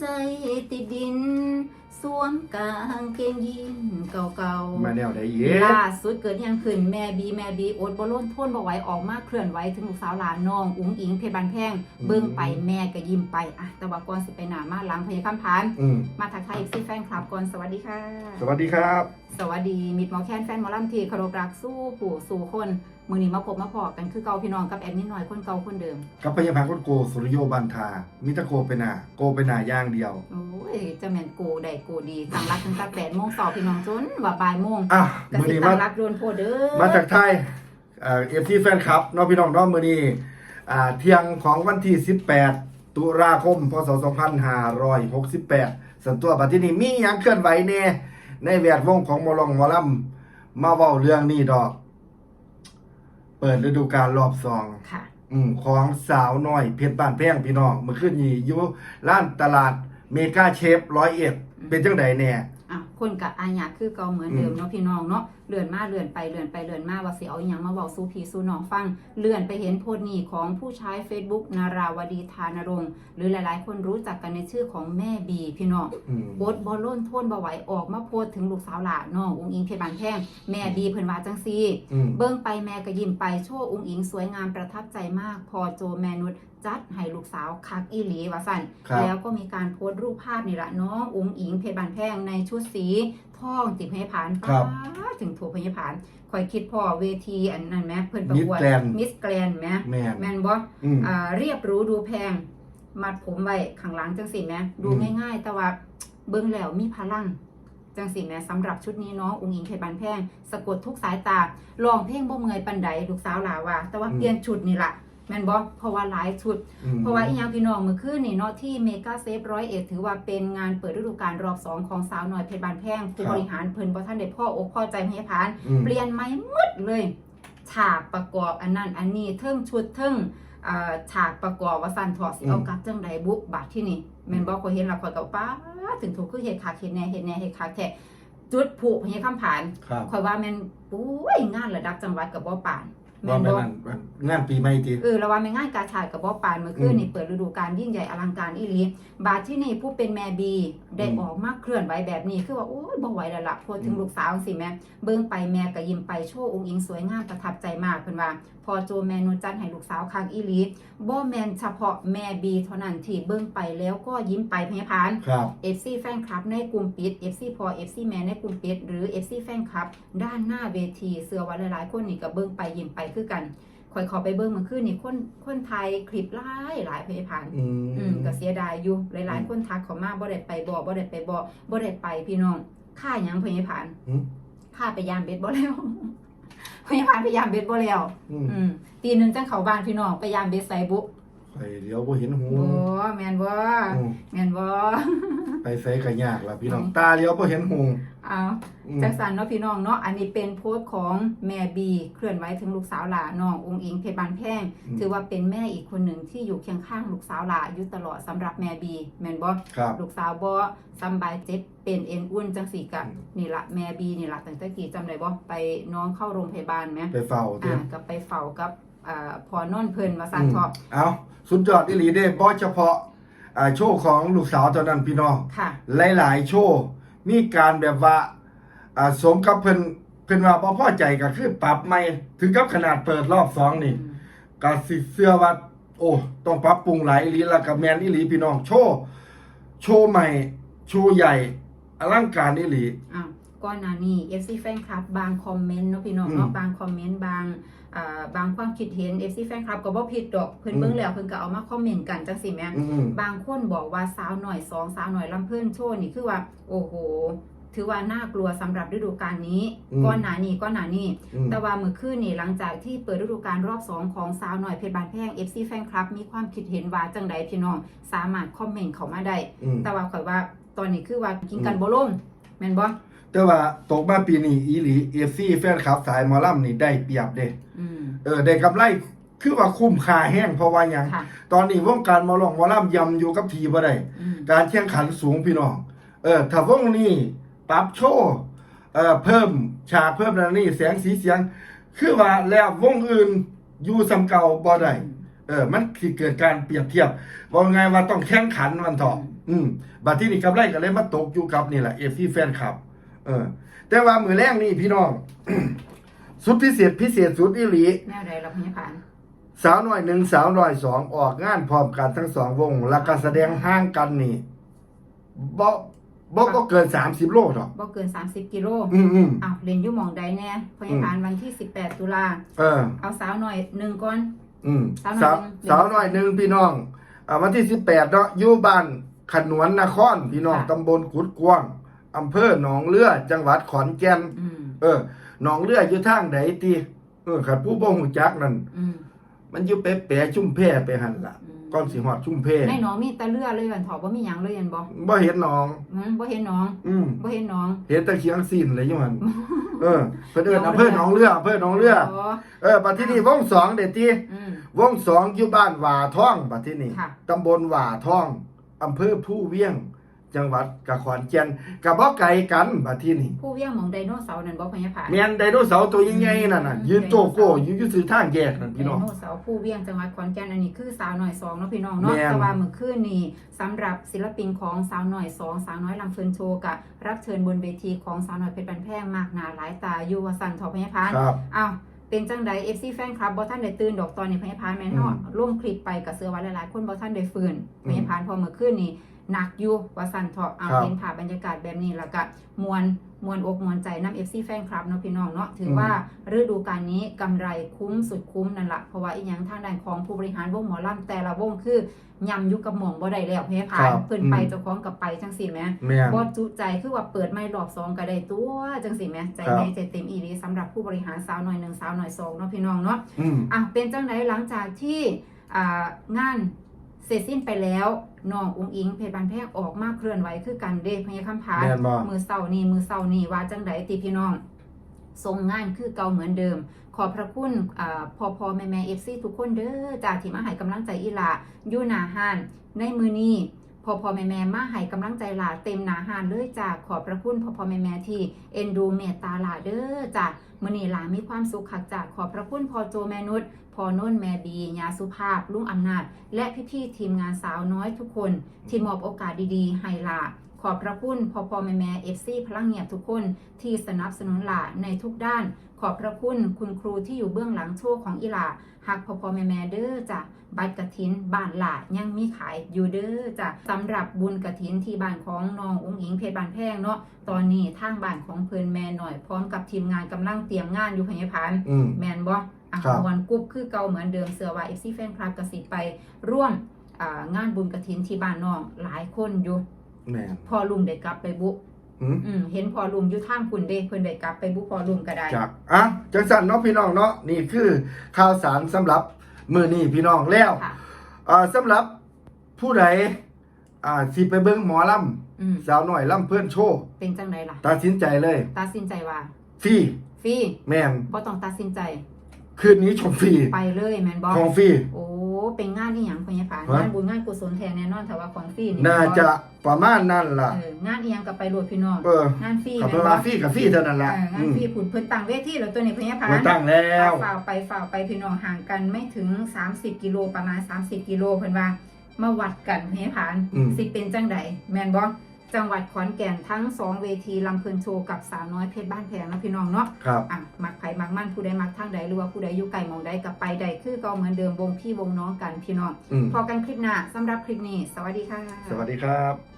ใจติดดิน สวมกางเกงยีนเก่าๆ มาแนวใดเย้ล่าสุดเกิดยังขึ้นแม่บีแม่บีโอดบอลลนทนบ่ไหวออกมาเคลื่อนไหวถึงลูกสาวหลานน้อง อุ๋งอิงเพชรบานแพงเบิ่งไปแม่ก็ยิ้มไปอะแต่ว่าก่อนสิไปหนามาหลังพยาคำพาน อืมมาทักทายเอฟซีแฟนคลับก่อนสวัสดีค่ะ สวัสดีครับ สวัสดี มิดหมอแคนแฟนหมอลำทีเคารพรักสู้ผู้สู่คน มือนี้มาพบมาพอกันคือเก่าพี่น้องกับแอดนิดหน่อยคนเก่าคนเดิม กับพยาบาลคนโกสุริโยบันทา มิตรโกไปหนาโกไปหนาอย่างเดียวโอ้ยเจะแม่นโกได้โกดีตั้งรักตั้งแต่แปดโมงสอบพี่น้องจนว่าบ่ายโมงอะกมือสินี้ตั้มางรักโดนโพดเด้อมาจากไทยเอ่อฟซีแฟนคลับเน้องพี่น้องเน้องมือนี้อ่าเที่ยงของวันที่ 18 ตุลาคมพศ2568ส่วนตัวบัดที่นี้มีหยังเคลื่อนไหวแน่ ในแวดวงของหมอลองหมอลำมาเว้าเรื่องนี้ดอก เปิดฤดูกาลรอบสองค่ะ อืมของสาวน้อยเพชรบ้านแพงพี่น้องเมื่อคืนนี้อยู่ร้านตลาดเมกาเชฟร้อยเอ็ดเป็นจังไดแน่อะคนกับอาญาคือเก่าเหมือนเดิมอืมเนาะพี่น้องเนาะ เลื่อนมาเลื่อนไปเลื่อนไปเลื่อนมาว่าสิเอาอหย่างมาบอกสู้พี่สู้น้องฟัง เลื่อนไปเห็นโพสต์นี้ของผู้ใช้ Facebook นาราวดีธานรงค์หรือหลายๆ คนรู้จักกันในชื่อของแม่บีพี่น้องอืมโพสต์บอลล่นโทนบ่ไหวออกมาโพสต์ถึงลูกสาวหลานน้องอุ้งอิงเพชรบานแพงแม่บีเพิ่นว่าจังซี่อืมเบิ่งไปแม่ก็ยิ้มไปโชว์อุ้งอิงสวยงามประทับใจมาก พอโจแมนุษจัดให้ลูกสาวคักอีหลีว่าสั่นครับแล้วก็มีการโพสต์รูปภาพนี่ละน้องอุ้งอิงเพชรบานแพงในชุดสีท่องติดพยาผานครัป้าบถึงถูกพยาผานคอยคิดพ่อเวทีอันนั้นแหมเพิ่นประกวด Miss Grand มิสแกรนแหมแม่น แม่นบ่อืมอ่าเรียบหรู้ดูแพง มัดผมไว้ข้างหลังจังสิแหมดูอืม ง่ายๆ แต่ว่าเบิ่งแล้วมีพลัง จังสิแหม่สำหรับชุดนี้น้องอุ้งอิงเพชรบานแพง สะกดทุกสายตาลองเพลงบ่เมื่อยปันใดลูกสาวหลาว่า แต่ว่าเปลี่ยนชุดนี่ล่ะ แม่นบ่เพราะว่าหลายชุดอืมเพราะว่าอีหยังพี่น้องเมื่อคืนนี่เนาะที่เมกาเซฟร้อยเอ็ดถือว่าเป็นงานเปิดฤดูกาลรอบ2ของสาวน้อยเพชรบานแพงผู้บริหารเพิ่นบ่ทันได้พ่ออกพ่อใจพยาพานอืมเปลี่ยนใหม่หมดเลย ฉากประกอบอันนั้นอันนี้เทิงชุดเทิงเอ่อฉากประกอบว่าสั่นถอดสิเอากลับจังใดบุกบัดที่นี่แม่นบ่ข่อยเห็นแล้วข่อยก็ป้าถึงถูกคือเฮ็ดคักเฮ็ดแน่เฮ็ดแน่เฮ็ดคักแท้จุดผูพญาคำผานครับข่อยว่าแม่นปุ้ยงานระดับจังหวัดกับบ่ปานแม่ ว่านแม่บ่นั่นงานปีใหม่ติเออระว่าแม่นงานกาชาดกับบ่ปานเมื่อคืนอืมนี่เปิดฤดูกาลยิ่งใหญ่อลังการอีหลีบาดที่นี่ผู้เป็นแม่บีได้อืมออกมาเคลื่อนไหวแบบนี้คือว่าโอ้ยบ่ไหวแล้วล่ะโพดถึงอืมลูกสาวสิแม่เบิ่งไปแม่ก็ยิ้มไปโชว์องค์อิงสวยงามประทับใจมากเพิ่นว่า พอโจแมนูจันให้ลูกสาวคักอีหลีบ่แม่นเฉพาะแม่บีเท่านั้นที่เบิ่งไปแล้วก็ยิ้มไปพยาพานครับ FC แฟนคลับในกลุ่มปิด FC พอ FC แม่ในกลุ่มปิดหรือ FC แฟนคลับด้านหน้าเวทีเสือว่าหลายๆคนนี่ก็เบิ่งไปยิ้มไปคือกันคอยเขอไปเบิ่งเมื่อคืนนี่คนคนไทยคลิปหลายหลายพยาพานอืมอืมก็เสียดายอยู่หลาย ๆ คนทักเขามาบ่ได้ไปบ่บ่ได้ไปบ่บ่ได้ไปพี่น้องค่าหยังพยาพานอืมข้าไปยามเบ็ดบ่แล้วพยาบาลไปยามเบ็ดบ่แล้วอืมอืมตีหนึงจังเข้าบ้านพี่น้องไปยามเบ็ดใส่บุ ข่อยเดี๋ยวบ่เห็นหูบ่แม่นบ่อืม แม่นบ่ไปใส่ก็ยากล่ะพี่น้องตาเดียวบ่เห็นหูเอาอืมจังสันเนาะพี่น้องเนาะอันนี้เป็นโพสต์ของแม่บี เคลื่อนไหวถึงลูกสาวหลาน้ององค์อิงเพชรบานแพงอืม ถือว่าเป็นแม่อีกคนหนึ่งที่อยู่เคียงข้างลูกสาวหลาอยู่ตลอดสำหรับแม่บีแม่นบ่ ครับ ลูกสาวบ่สำบายเจ็บเป็นเอ็นอุ่นจังสี่กะอืม นี่ละแม่บีนี่ละตั้งแต่กี้จำได้บ่ไปน้องเข้าโรงพยาบาลไหมไปเฝ้าเด้อ่ากับไปเฝ้ากับอ่าพอนอนเพิ่นว่าซั่นเถาะเอา สุดยอดอีหลีเด้บ่เฉพาะอ่าโชว์ของลูกสาวเท่านั้นพี่น้อง ค่ะ หลาย ๆ โชว์มีการแบบว่าอ่าสมกับเพิ่นเพิ่นว่าบ่พอใจก็คือปรับใหม่ถึงกับขนาดเปิดรอบสองนี่ ก็สิเสื้อว่าโอ้ต้องปรับปรุงหลายอีหลีแล้วก็แม่นอีหลีพี่น้องโชว์โชว์ใหม่ โชว์ใหญ่อลังการอีหลี อ้าวก่อนหน้านี้ FC แฟนคลับ บางคอมเมนต์เนาะพี่น้องอืม เนาะบางคอมเมนต์บางอ่า บางความคิดเห็น FC แฟนคลับก็บ่ผิดดอกเพิ่นอืมเบิ่งแล้วเพิ่นก็เอามาคอมเมนต์กันจังซี่แหมอืมบางคนบอกว่าสาวหน่อยสองสาวหน่อยลำเพิ่นโชว์นี่คือว่า โอ้โห ถือว่าน่ากลัวสำหรับฤดูกาลนี้อืมก้อนหนานี้ก้อนหนานี้อืมแต่ว่าเมื่อคืนนี่หลังจากที่เปิดฤดูกาลรอบ2ของสาวหน่อยเพชรบานแพง FC แฟนคลับมีความคิดเห็นว่าจังใดพี่น้องสามารถคอมเมนต์เข้ามาได้อืมแต่ว่าข่อยว่าตอนนี้คือว่ากินกันบ่ลงแม่นบ่ แต่ว่าตกมาปีนี้อีหลี FC แฟนคลับสายหมอลำนี่ได้เปรียบเด้อืม เออได้กำไรคือว่าคุ้มค่าแห้งเพราะว่าหยัง ค่ะ ตอนนี้วงการหมอลองหมอลำยำอยู่กับทีบ่ได้ อืม การแข่งขันสูงพี่น้อง เออถ้าวงนี้ปรับโชว์เอ่อเพิ่มฉากเพิ่มนั่นนี่แสงสีเสียง คือว่าแล้ววงอื่นอยู่สำเก่าบ่ได้ เออ มันสิเกิดการเปรียบเทียบว่าไงว่าต้องแข่งขันมันเถอะอืม บัดที่นี่กำไรก็เลยมาตกอยู่กับนี่แหละ FC แฟนคลับ เออ แต่ว่ามือแรกนี่พี่น้อง สุดพิเศษพิเศษสุดอีหลีแนวใดเราพยาผ่านสาวน้อยหนึ่งสาวน้อยสองออกงานพร้อมกันทั้งสองวง แล้วก็แสดงห่างกันนี่บ่บ่ก็เกินสามสิบโลหรอกบ่เกิน 30 กิโลอืมอืม อ้าวเรียนอยู่หมองใดแน่พยาผ่านวันที่ 18 ตุลาเออ เอาสาวหน่อยหนึ่งก่อน อืมสาสาววสาวน้อยสาวน้อยหนึ่งพี่น้องอ่าวันที่สิบแปดเนาะอยู่บ้านขนวนนครพี่น้องค่ะ ตำบลกุดกวาง อำเภอหนองเลือจังหวัดขอนแก่นอืมเออหนองเลืออยู่ทางใดติเออขันผู้บ่ฮู้จักนั่นอืมมันอยู่เป๊ะๆชุ่มแพไปหั่นล่ะอืมก่อนสิฮอดชุ่มแพในหนองมีแตะเลือเลยวันถอบ่มีหยังเลยยันบ่บ่เห็นหนอง อืมบ่เห็นหนองอืมบ่เห็นหนอง เห็นแต่เคียงซีนเลยอยู่หั่นเออเพิ่นเอิ้นอำเภอหนองเลืออำเภอหนองเลืออ๋อเออบัดที่นี่วงสองเด็ดติอืม วงสองอยู่บ้านหว่าท่องบัดที่นี่ค่ะ ตำบลหว่าท่อง อำเภอผู้เวียง จังหวัดกะขอนแก่นกะบ่ไกลกันบัดที่นี่ผู้เวียงหมองไดโนเสาร์นั่นบ่พญาผาแม่นไดโนเสาร์ตัวใหญ่ๆนั่นน่ะยืนโจโก้อยู่อยู่ซื่อทางแยกนั่นไดพี่น้องโนเสาร์ผู้เวียงจังหวัดขอนแก่นอันนี้คือสาวหน่อยสองเนาะพี่น้องเนาะแม่นแต่ว่าเมื่อคืนนี้สำหรับศิลปินของสาวหน่อยสองสาวน้อยลำเฟินโชว์กะรับเชิญบนเวทีของสาวหน่อยเพชรบันแพงมากหนาหลายตาอยู่ว่าสั่นทอพญาพานครับอ้าวเป็นจังใด FC แฟนคลับบ่ท่านได้ตื่นดอกตอนนี้พญาพานแม่นเฮาอืมลงคลิปไปกับเสือว่าหลายๆคนบ่ท่านได้ฟื้นอืพมญาพานพอเมื่อคืนนี้ หนักอยู่ว่าสั่นเถาะเอาครับเห็นภาพบรรยากาศแบบนี้แล้วก็มวลมวลอกมวลใจนำ FC แฟนคลับเนาะพี่น้องเนาะถืออืมว่าฤดูกาลนี้กำไรคุ้มสุดคุ้มนั่นละเพราะว่าอีหยังทางด้านของผู้บริหารวงหมอลำแต่ละวงคือยำอยุกับหม่องบ่ได้แล้วพญาพานครับเพิ่นไปอืมเจ้าของกับไปจังซี่แหมแม่นบ่จุใจคือว่าเปิดไม่รอบสองก็ได้ตัวจังสิแหม่ใจครับในใจเต็มอีหลีสำหรับผู้บริหารสาวหน่อยหนึ่งสาวหน่อยสองเนาะพี่น้องเนาะอืมอะเป็นจังไดหลังจากที่อ่างานเสร็จสิ้นไปแล้ว น้องอุ้งอิงเพชรบันแพงออกมาเคลื่อนไหวคือกันเด้พญาคำพานแม่นบ่ มือเศร้านี่มือเศร้านี่ว่าจังไดติพี่น้องส่งงานคือเก่าเหมือนเดิม ขอบพระคุณอ่าพอพอแม่แม่เอฟซีทุกคนเด้อจากที่มาให้กำลังใจอีหลาอยู่หนาหานในมือนี้ พอพอแม่แม่มาให้กำลังใจหลาเต็มหนาหานเลยจ้าขอบพระคุณพอพอแม่แม่ที่เอ็นดูเมตตาหลาเด้อจ้ามื่อนี้หลามีความสุขขักจ้าขอบพระคุณพอโจแม่นุษพอโน่นแม่บียาสุภาพลุงอำนาจ และพี่ๆทีมงานสาวน้อยทุกคน ที่มอบโอกาสดีๆ ให้หลา ขอบพระคุณพอพอแม่แม่เอฟซีพลังเงียบทุกคนที่สนับสนุนหลาในทุกด้าน ขอบพระคุณคุณครูที่อยู่เบื้องหลังโชว์ของอีหลาหักพอพอแม่แม่เด้อจ้ะบัตรกระถินบ้านหลายังมีขายอยู่เด้อจ้ะสำหรับบุญกระถินที่บ้านของน้องอุ้งอิงเพชรบานแพงเนาะตอนนี้ทางบ้านของเพิ่นแม่หน่อยพร้อมกับทีมงานกำลังเตรียมงานอยู่พญพานอืมแมนบ่อะครับมวนกรุ๊ปคือเก่าเหมือนเดิมเสือว่าเอฟซีแฟนคลับกสิไปร่วมอ่างานบุญกระถินที่บ้านน้องหลายคนอยู่ แม่นพอลุงได้กลับไปบุอืมอืมเห็นพอลุงอยู่ทางคุณเด้เพิ่นได้กลับไปบุพอลุงก็ได้ จากอะจังสั่นเนาะพี่น้องเนาะนี่คือข่าวสารสำหรับมื้อนี้พี่น้องแล้วค่ะ อ่าสำหรับผู้ใดอ่าสิไปเบิ่งหมอลำอืมสาวน้อยลำเพื่อนโชว์เป็นจังไดล่ะ ตัดสินใจเลยตัดสินใจว่าฟรีฟรีแม่นบ่ต้องตัดสินใจ คืนนี้ชมฟรีไปเลยแม่นบ่ของฟรีโอ้ เป็นงานที่หยังพ่อใหญ่ผานฮะงานบุญงานกุศลแท้แน่นอนแต่ว่าของฟรีนี่น่าจะประมาณนั้นล่ะ เอองานอีหยังก็ไปโหลดพี่น้องเออ งานฟรีขับแม่ไปนบ่ว่าฟรีกับฟรีเท่านั้นเอล่ะองานฟรีผุนเพิ่นตั้งเวทีแล้วตัวนี้พ่อใหญ่ผามานตั้งแล้วฝ่าวไปฝ่าวไปพี่น้องห่างกันไม่ถึง 30 กิโลประมาณ 30 กิโลเพิ่นว่ามาวัดกันพ่อใหญ่ผานอืม สิเป็นจังใดแม่นบ่ จังหวัดขอนแก่นทั้งสองเวทีลำเพลินโชว์กับสาวน้อยเพชรบ้านแพงนะพี่น้องเนาะครับอะมักไผมักมั่นผู้ใดมักทางใดหรือว่าผู้ใดอยู่ไกลหมองใดกับไปใดคือก็เหมือนเดิมวงพี่วงน้องกันพี่น้องอืมพอกันคลิปหน้าสำหรับคลิปนี้ สวัสดีค่ะ สวัสดีครับ